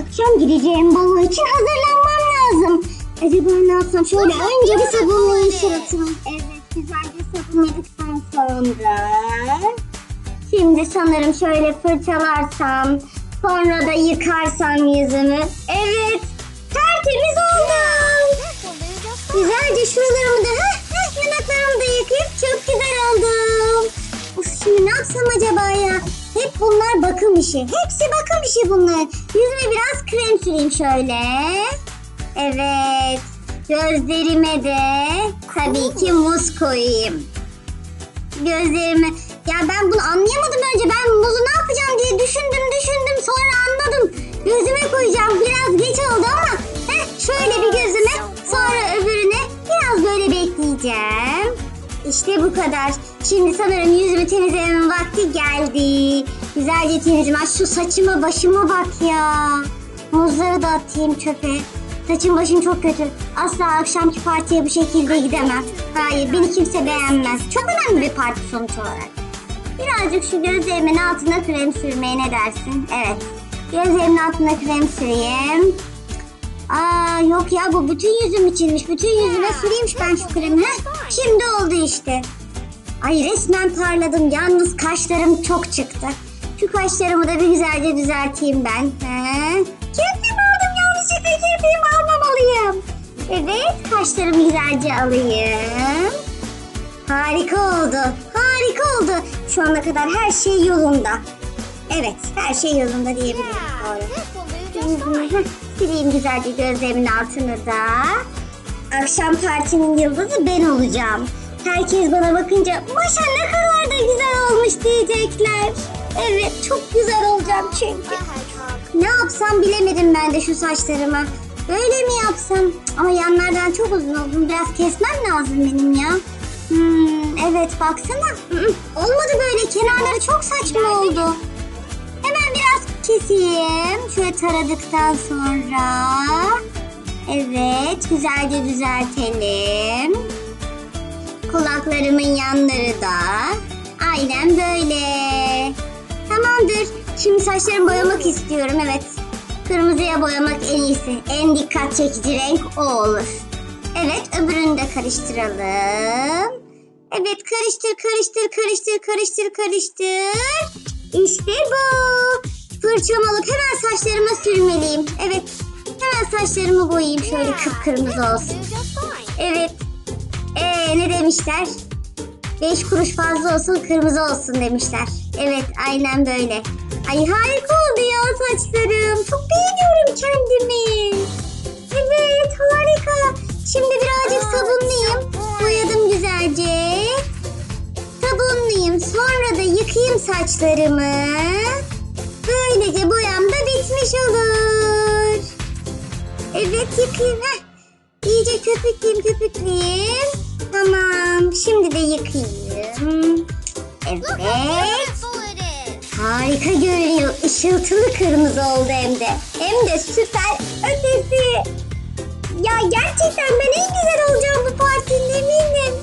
Akşam gideceğim balo için hazırlanmam lazım. Acaba ne yapsam? Şöyle önce bir sabunlayayım suratımı. Evet güzelce sabunladıktan sonra. Şimdi sanırım şöyle fırçalarsam. Sonra da yıkarsam yüzümü. Evet bakım işi. Hepsi bakım işi bunlar. Yüzüme biraz krem süreyim şöyle. Evet. Gözlerime de tabii ki muz koyayım. Gözlerime... Ya ben bunu anlayamadım önce. Ben muzu ne yapacağım diye düşündüm düşündüm. Sonra anladım. Gözüme koyacağım. Biraz geç oldu ama heh, şöyle bir gözüme sonra öbürüne biraz böyle bekleyeceğim. İşte bu kadar. Şimdi sanırım yüzümü temizlememin vakti geldi. Güzelce temizleyeyim. Ay şu saçıma başıma bak ya. Muzları da atayım çöpe. Saçım başım çok kötü. Asla akşamki partiye bu şekilde gidemem. Hayır beni kimse beğenmez. Çok önemli bir parti sonuç olarak. Birazcık şu gözlerimin altına krem sürmeye ne dersin? Evet. Gözlerimin altına krem süreyim. Aa yok ya bu bütün yüzüm içinmiş. Bütün yüzüme süreyimmiş ben şu kremi. Heh, şimdi oldu işte. Ay resmen parladım. Yalnız kaşlarım çok çıktı. Şu kaşlarımı da bir güzelce düzelteyim ben. He? Kirpiğimi aldım yanlışlıkla kirpiğimi almamalıyım. Evet kaşlarımı güzelce alayım. Harika oldu. Harika oldu. Şu ana kadar her şey yolunda. Evet her şey yolunda diyebilirim. Doğru. Sileyim güzelce gözlerimin altını da. Akşam partinin yıldızı ben olacağım. Herkes bana bakınca Maşa ne kadar da güzel olmuş diyecekler. Evet çok güzel olacağım çünkü. Ne yapsam bilemedim ben de şu saçlarıma. Böyle mi yapsam? Ama yanlardan çok uzun oldu. Biraz kesmem lazım benim ya. Hmm, evet baksana. Olmadı böyle. Kenarları çok saçma oldu. Hemen biraz keseyim. Şöyle taradıktan sonra. Evet, güzelce düzeltelim. Kulaklarımın yanları da. Aynen böyle. Tamamdır. Şimdi saçlarımı boyamak istiyorum. Evet. Kırmızıya boyamak en iyisi. En dikkat çekici renk o olur. Evet, öbürünü de karıştıralım. Evet, karıştır, karıştır, karıştır, karıştır, karıştır. İşte bu. Fırçamı alıp hemen saçlarıma sürmeliyim. Evet, hemen saçlarımı boyayayım şöyle kıpkırmızı olsun. Evet. Ee, ne demişler? Beş kuruş fazla olsun kırmızı olsun demişler. Evet aynen böyle. Ay harika oldu ya saçlarım. Çok beğeniyorum kendimi. Evet harika. Şimdi birazcık sabunlayayım. Boyadım güzelce. Sabunlayayım. Sonra da yıkayayım saçlarımı. Böylece boyam da bitmiş olur. Evet yıkayayım. Heh. İyice köpükleyeyim köpükleyeyim. Tamam. Şimdi de yıkayayım. Evet. Harika görünüyor. Işıltılı kırmızı oldu hem de. Hem de süper ötesi. Ya gerçekten ben en güzel olacağım bu partinin eminim.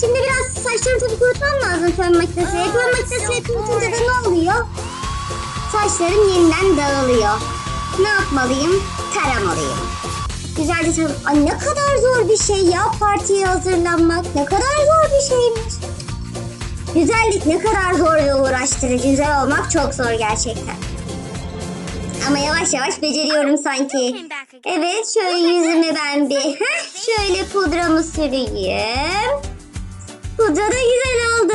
Şimdi biraz saçlarımı tabii kurutmam lazım fön makinesiyle. Fön makinesiyle kurutunca da ne oluyor? Saçlarım yeniden dağılıyor. Ne yapmalıyım? Taramalıyım. Güzelce. Ay ne kadar zor bir şey ya partiye hazırlanmak. Ne kadar zor bir şeymiş. Güzellik ne kadar zor ve uğraştırıcı. Güzel olmak çok zor gerçekten. Ama yavaş yavaş beceriyorum sanki. Evet şöyle yüzüme ben bir heh, şöyle pudramı süreyim. Pudra da güzel oldu.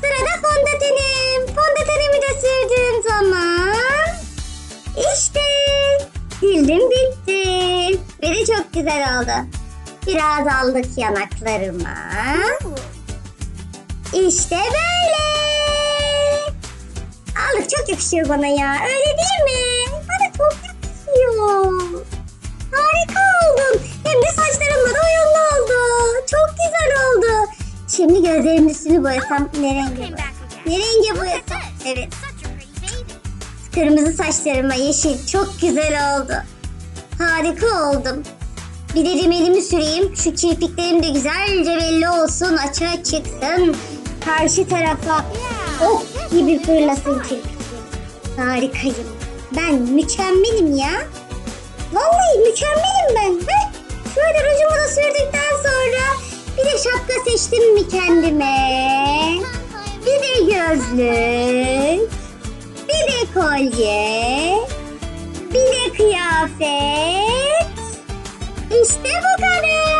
Sırada fondötenim. Fondötenimi de sürdüğüm zaman işte sildim bitti. Çok güzel oldu. Biraz aldık yanaklarıma. İşte böyle. Aldık çok yakışıyor bana ya. Öyle değil mi? Bana çok yakışıyor. Harika oldum. Hem de saçlarımla da uyumlu oldu. Çok güzel oldu. Şimdi gözlerimin üstünü boyasam ne renge boyasam? Ne renge boyasam? Evet. Kırmızı saçlarıma yeşil. Çok güzel oldu. Harika oldum. Bir de rimelimi süreyim. Şu kirpiklerim de güzelce belli olsun. Açığa çıksın. Karşı tarafa ok gibi fırlasın kirpiklerim. Harikayım. Ben mükemmelim ya. Vallahi mükemmelim ben. Heh, şöyle rujumu da sürdükten sonra bir de şapka seçtim mi kendime? Bir de gözlük. Bir de kolye. Bir de kıyafet. İşte bu kadar.